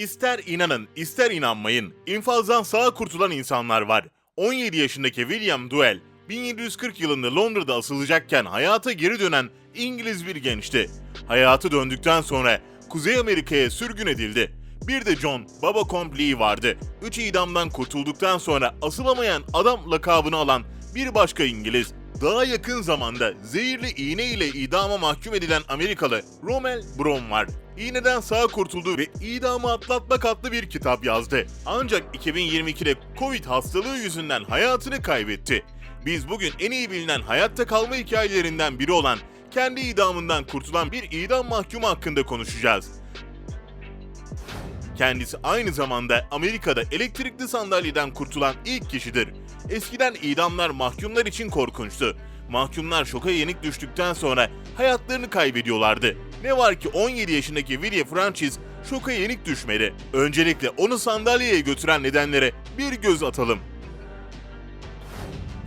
İster inanın, ister inanmayın, infazdan sağ kurtulan insanlar var. 17 yaşındaki William Duell, 1740 yılında Londra'da asılacakken hayata geri dönen İngiliz bir gençti. Hayatı döndükten sonra Kuzey Amerika'ya sürgün edildi. Bir de John Babacombe Lee vardı. Üç idamdan kurtulduktan sonra asılamayan adam lakabını alan bir başka İngiliz. Daha yakın zamanda zehirli iğne ile idama mahkum edilen Amerikalı Rommel Brown var. İğneden sağ kurtuldu ve idamı atlatmak adlı bir kitap yazdı. Ancak 2022'de Covid hastalığı yüzünden hayatını kaybetti. Biz bugün en iyi bilinen hayatta kalma hikayelerinden biri olan kendi idamından kurtulan bir idam mahkumu hakkında konuşacağız. Kendisi aynı zamanda Amerika'da elektrikli sandalyeden kurtulan ilk kişidir. Eskiden idamlar mahkumlar için korkunçtu. Mahkumlar şoka yenik düştükten sonra hayatlarını kaybediyorlardı. Ne var ki 17 yaşındaki Willie Francis şoka yenik düşmedi. Öncelikle onu sandalyeye götüren nedenlere bir göz atalım.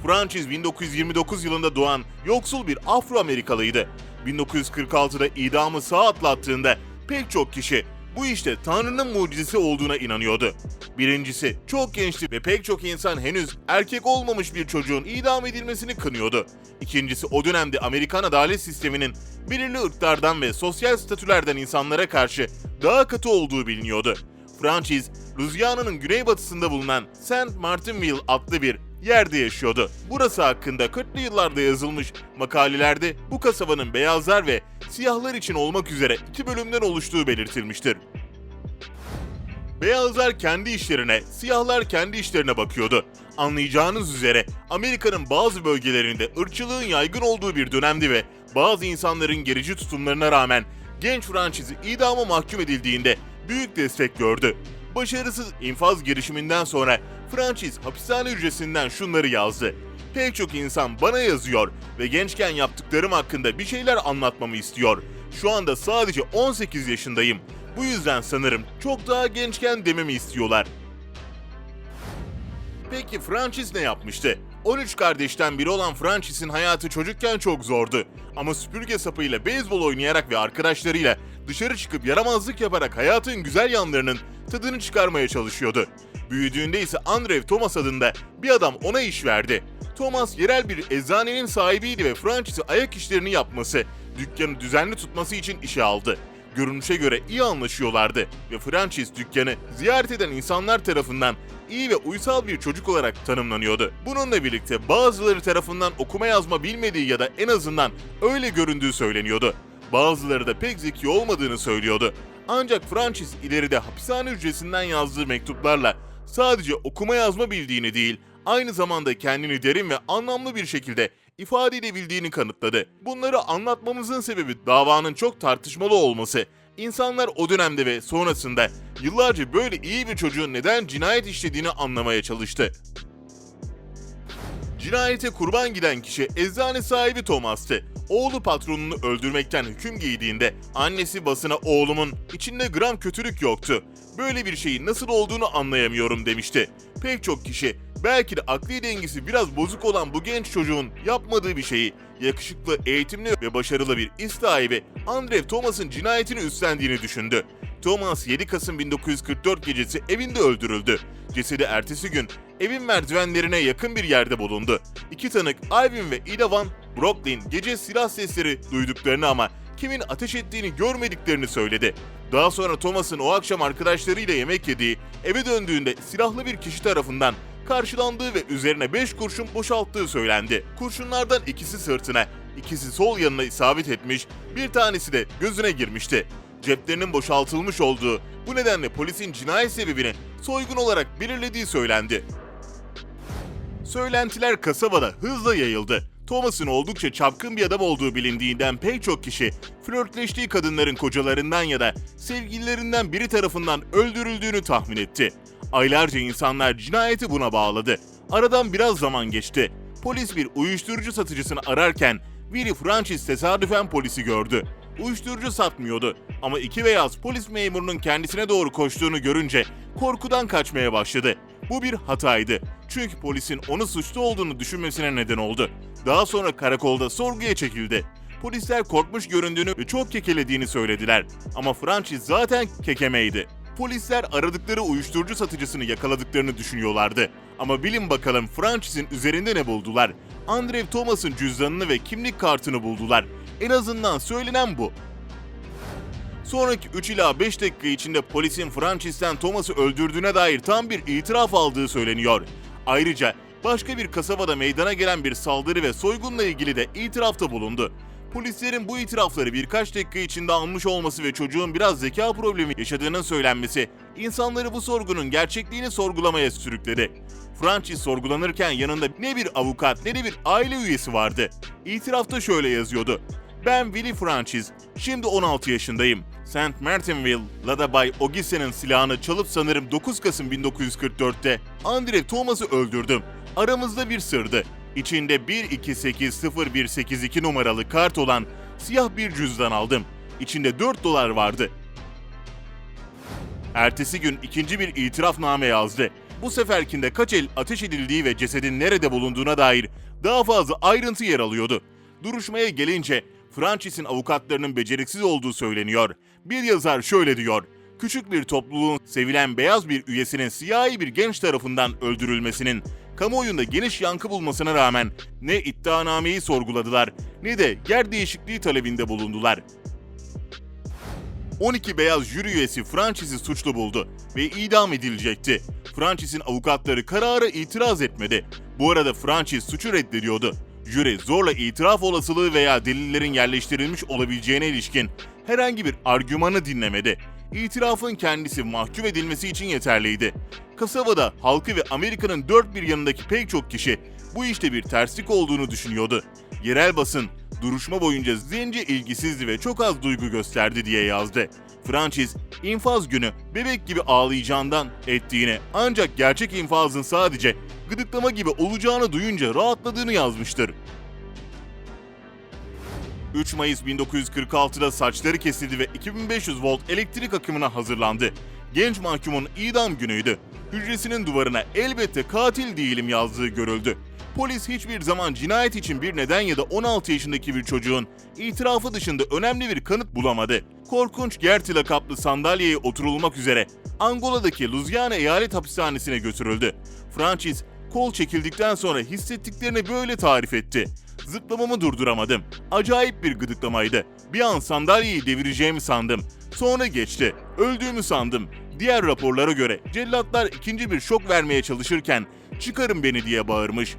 Francis 1929 yılında doğan yoksul bir Afro-Amerikalıydı. 1946'da idamı sağ atlattığında pek çok kişi bu işte Tanrı'nın mucizesi olduğuna inanıyordu. Birincisi çok gençti ve pek çok insan henüz erkek olmamış bir çocuğun idam edilmesini kınıyordu. İkincisi o dönemde Amerikan adalet sisteminin belirli ırklardan ve sosyal statülerden insanlara karşı daha katı olduğu biliniyordu. Francis, Louisiana'nın güneybatısında bulunan Saint Martinville adlı bir yerde yaşıyordu. Burası hakkında 40'lı yıllarda yazılmış makalelerde bu kasabanın beyazlar ve siyahlar için olmak üzere iki bölümden oluştuğu belirtilmiştir. Beyazlar kendi işlerine, siyahlar kendi işlerine bakıyordu. Anlayacağınız üzere Amerika'nın bazı bölgelerinde ırkçılığın yaygın olduğu bir dönemdi ve bazı insanların gerici tutumlarına rağmen genç Francis'i idama mahkum edildiğinde büyük destek gördü. Başarısız infaz girişiminden sonra Francis hapishane hücresinden şunları yazdı. Pek çok insan bana yazıyor ve gençken yaptıklarım hakkında bir şeyler anlatmamı istiyor. Şu anda sadece 18 yaşındayım. Bu yüzden sanırım çok daha gençken dememi istiyorlar. Peki Francis ne yapmıştı? 13 kardeşten biri olan Francis'in hayatı çocukken çok zordu. Ama süpürge sapıyla beyzbol oynayarak ve arkadaşlarıyla dışarı çıkıp yaramazlık yaparak hayatın güzel yanlarının tadını çıkarmaya çalışıyordu. Büyüdüğünde ise Andrew Thomas adında bir adam ona iş verdi. Thomas yerel bir eczanenin sahibiydi ve Francis'i ayak işlerini yapması, dükkanı düzenli tutması için işe aldı. Görünüşe göre iyi anlaşıyorlardı ve Francis dükkanı ziyaret eden insanlar tarafından iyi ve uysal bir çocuk olarak tanımlanıyordu. Bununla birlikte bazıları tarafından okuma yazma bilmediği ya da en azından öyle göründüğü söyleniyordu. Bazıları da pek zeki olmadığını söylüyordu. Ancak Francis ileride hapishane hücresinden yazdığı mektuplarla sadece okuma yazma bildiğini değil, aynı zamanda kendini derin ve anlamlı bir şekilde ifade edebildiğini kanıtladı. Bunları anlatmamızın sebebi davanın çok tartışmalı olması. İnsanlar o dönemde ve sonrasında yıllarca böyle iyi bir çocuğun neden cinayet işlediğini anlamaya çalıştı. Cinayete kurban giden kişi eczane sahibi Thomas'tı. Oğlu patronunu öldürmekten hüküm giydiğinde annesi basına oğlumun içinde gram kötülük yoktu. Böyle bir şeyin nasıl olduğunu anlayamıyorum demişti. Pek çok kişi belki de akli dengesi biraz bozuk olan bu genç çocuğun yapmadığı bir şeyi yakışıklı, eğitimli ve başarılı bir iş sahibi Andrew Thomas'ın cinayetini üstlendiğini düşündü. Thomas 7 Kasım 1944 gecesi evinde öldürüldü. Cesedi ertesi gün evin merdivenlerine yakın bir yerde bulundu. İki tanık Ivan ve Ida Van Brooklyn gece silah sesleri duyduklarını ama kimin ateş ettiğini görmediklerini söyledi. Daha sonra Thomas'ın o akşam arkadaşlarıyla yemek yediği, eve döndüğünde silahlı bir kişi tarafından karşılandığı ve üzerine 5 kurşun boşalttığı söylendi. Kurşunlardan ikisi sırtına, ikisi sol yanına isabet etmiş, bir tanesi de gözüne girmişti. Ceplerinin boşaltılmış olduğu, bu nedenle polisin cinayet sebebini soygun olarak belirlediği söylendi. Söylentiler kasabada hızla yayıldı. Thomas'ın oldukça çapkın bir adam olduğu bilindiğinden pek çok kişi flörtleştiği kadınların kocalarından ya da sevgililerinden biri tarafından öldürüldüğünü tahmin etti. Aylarca insanlar cinayeti buna bağladı. Aradan biraz zaman geçti. Polis bir uyuşturucu satıcısını ararken Willie Francis tesadüfen polisi gördü. Uyuşturucu satmıyordu ama iki beyaz polis memurunun kendisine doğru koştuğunu görünce korkudan kaçmaya başladı. Bu bir hataydı. Çünkü polisin onu suçlu olduğunu düşünmesine neden oldu. Daha sonra karakolda sorguya çekildi. Polisler korkmuş göründüğünü ve çok kekelediğini söylediler. Ama Francis zaten kekemeydi. Polisler aradıkları uyuşturucu satıcısını yakaladıklarını düşünüyorlardı. Ama bilin bakalım Francis'in üzerinde ne buldular? Andrew Thomas'ın cüzdanını ve kimlik kartını buldular. En azından söylenen bu. Sonraki 3 ila 5 dakika içinde polisin Francis'ten Thomas'ı öldürdüğüne dair tam bir itiraf aldığı söyleniyor. Ayrıca başka bir kasabada meydana gelen bir saldırı ve soygunla ilgili de itirafta bulundu. Polislerin bu itirafları birkaç dakika içinde almış olması ve çocuğun biraz zeka problemi yaşadığının söylenmesi, insanları bu sorgunun gerçekliğini sorgulamaya sürükledi. Francis sorgulanırken yanında ne bir avukat ne de bir aile üyesi vardı. İtirafta şöyle yazıyordu. Ben Willie Francis, şimdi 16 yaşındayım. St. Martinville, Lada Bay Ogise'nin silahını çalıp sanırım 9 Kasım 1944'te Andre Thomas'ı öldürdüm. Aramızda bir sırdı. İçinde 128082 numaralı kart olan siyah bir cüzdan aldım. İçinde 4 dolar vardı. Ertesi gün ikinci bir itirafname yazdı. Bu seferkinde kaç el ateş edildiği ve cesedin nerede bulunduğuna dair daha fazla ayrıntı yer alıyordu. Duruşmaya gelince Francis'in avukatlarının beceriksiz olduğu söyleniyor. Bir yazar şöyle diyor. Küçük bir topluluğun sevilen beyaz bir üyesinin siyahi bir genç tarafından öldürülmesinin kamuoyunda geniş yankı bulmasına rağmen ne iddianameyi sorguladılar ne de yer değişikliği talebinde bulundular. 12 beyaz jüri üyesi Francis'i suçlu buldu ve idam edilecekti. Francis'in avukatları karara itiraz etmedi. Bu arada Francis suçu reddediyordu. Jüri zorla itiraf olasılığı veya delillerin yerleştirilmiş olabileceğine ilişkin herhangi bir argümanı dinlemedi. İtirafın kendisi mahkum edilmesi için yeterliydi. Kasabada halkı ve Amerika'nın dört bir yanındaki pek çok kişi bu işte bir terslik olduğunu düşünüyordu. Yerel basın duruşma boyunca zence ilgisizdi ve çok az duygu gösterdi diye yazdı. Francis, infaz günü bebek gibi ağlayacağından ettiğini ancak gerçek infazın sadece gıdıklama gibi olacağını duyunca rahatladığını yazmıştır. 3 Mayıs 1946'da saçları kesildi ve 2500 volt elektrik akımına hazırlandı. Genç mahkumun idam günüydü. Hücresinin duvarına elbette katil değilim yazdığı görüldü. Polis hiçbir zaman cinayet için bir neden ya da 16 yaşındaki bir çocuğun itirafı dışında önemli bir kanıt bulamadı. Korkunç Gerti lakaplı sandalyeye oturulmak üzere Angola'daki Louisiana Eyalet Hapishanesi'ne götürüldü. Francis kol çekildikten sonra hissettiklerini böyle tarif etti. Zıplamamı durduramadım. Acayip bir gıdıklamaydı. Bir an sandalyeyi devireceğimi sandım. Sonra geçti. Öldüğümü sandım. Diğer raporlara göre cellatlar ikinci bir şok vermeye çalışırken çıkarın beni diye bağırmış.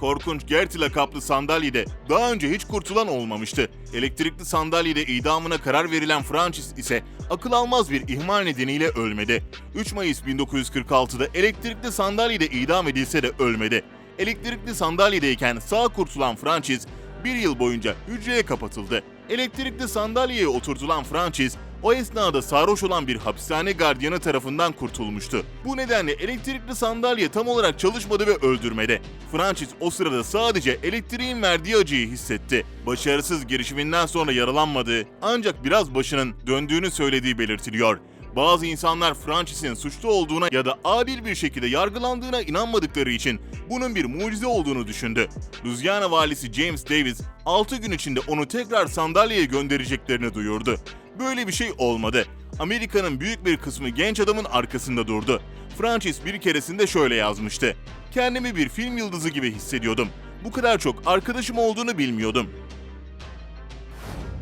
Korkunç Gerti lakaplı sandalyede daha önce hiç kurtulan olmamıştı. Elektrikli sandalyede idamına karar verilen Francis ise akıl almaz bir ihmal nedeniyle ölmedi. 3 Mayıs 1946'da elektrikli sandalyede idam edilse de ölmedi. Elektrikli sandalyedeyken sağ kurtulan Francis bir yıl boyunca hücreye kapatıldı. Elektrikli sandalyeye oturtulan Francis o esnada sarhoş olan bir hapishane gardiyanı tarafından kurtulmuştu. Bu nedenle elektrikli sandalye tam olarak çalışmadı ve öldürmedi. Francis o sırada sadece elektriğin verdiği acıyı hissetti. Başarısız girişiminden sonra yaralanmadığı ancak biraz başının döndüğünü söylediği belirtiliyor. Bazı insanlar Francis'in suçlu olduğuna ya da adil bir şekilde yargılandığına inanmadıkları için bunun bir mucize olduğunu düşündü. Louisiana valisi James Davis 6 gün içinde onu tekrar sandalyeye göndereceklerini duyurdu. Böyle bir şey olmadı. Amerika'nın büyük bir kısmı genç adamın arkasında durdu. Francis bir keresinde şöyle yazmıştı. Kendimi bir film yıldızı gibi hissediyordum. Bu kadar çok arkadaşım olduğunu bilmiyordum.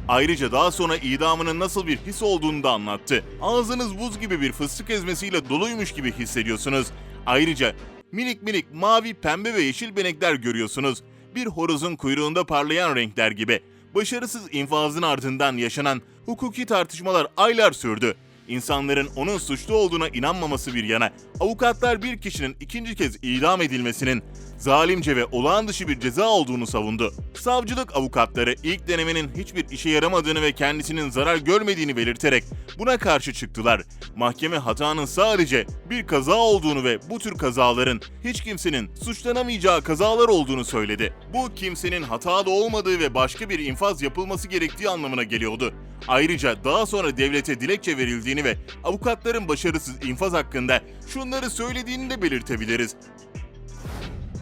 Ayrıca daha sonra idamının nasıl bir his olduğunu da anlattı. Ağzınız buz gibi bir fıstık ezmesiyle doluymuş gibi hissediyorsunuz. Ayrıca minik minik mavi, pembe ve yeşil benekler görüyorsunuz. Bir horozun kuyruğunda parlayan renkler gibi. Başarısız infazın ardından yaşanan hukuki tartışmalar aylar sürdü. İnsanların onun suçlu olduğuna inanmaması bir yana, avukatlar bir kişinin ikinci kez idam edilmesinin zalimce ve olağan dışı bir ceza olduğunu savundu. Savcılık avukatları ilk denemenin hiçbir işe yaramadığını ve kendisinin zarar görmediğini belirterek buna karşı çıktılar. Mahkeme hatanın sadece bir kaza olduğunu ve bu tür kazaların hiç kimsenin suçlanamayacağı kazalar olduğunu söyledi. Bu kimsenin hatalı olmadığı ve başka bir infaz yapılması gerektiği anlamına geliyordu. Ayrıca daha sonra devlete dilekçe verildiğini ve avukatların başarısız infaz hakkında şunları söylediğini de belirtebiliriz.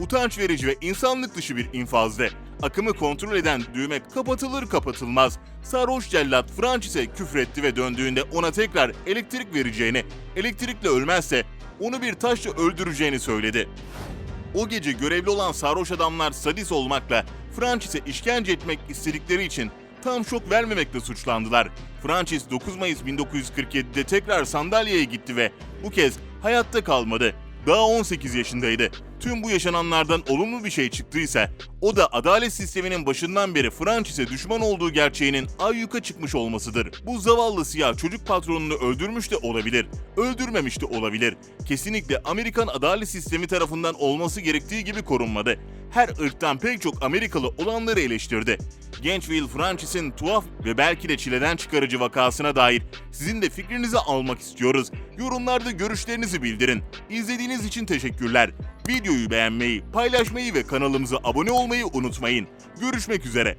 Utanç verici ve insanlık dışı bir infazdı. Akımı kontrol eden düğme kapatılır kapatılmaz. Sarhoş cellat Francis'e küfretti ve döndüğünde ona tekrar elektrik vereceğini, elektrikle ölmezse onu bir taşla öldüreceğini söyledi. O gece görevli olan sarhoş adamlar sadist olmakla Francis'e işkence etmek istedikleri için tam şok vermemekle suçlandılar. Francis 9 Mayıs 1947'de tekrar sandalyeye gitti ve bu kez hayatta kalmadı. Daha 18 yaşındaydı. Tüm bu yaşananlardan olumlu bir şey çıktıysa o da adalet sisteminin başından beri Francis'e düşman olduğu gerçeğinin ayyuka çıkmış olmasıdır. Bu zavallı siyah çocuk patronunu öldürmüş de olabilir, öldürmemiş de olabilir. Kesinlikle Amerikan adalet sistemi tarafından olması gerektiği gibi korunmadı. Her ırktan pek çok Amerikalı olanları eleştirdi. Genç Will Francis'in tuhaf ve belki de çileden çıkarıcı vakasına dair sizin de fikrinizi almak istiyoruz. Yorumlarda görüşlerinizi bildirin. İzlediğiniz için teşekkürler. Videoyu beğenmeyi, paylaşmayı ve kanalımıza abone olmayı unutmayın. Görüşmek üzere.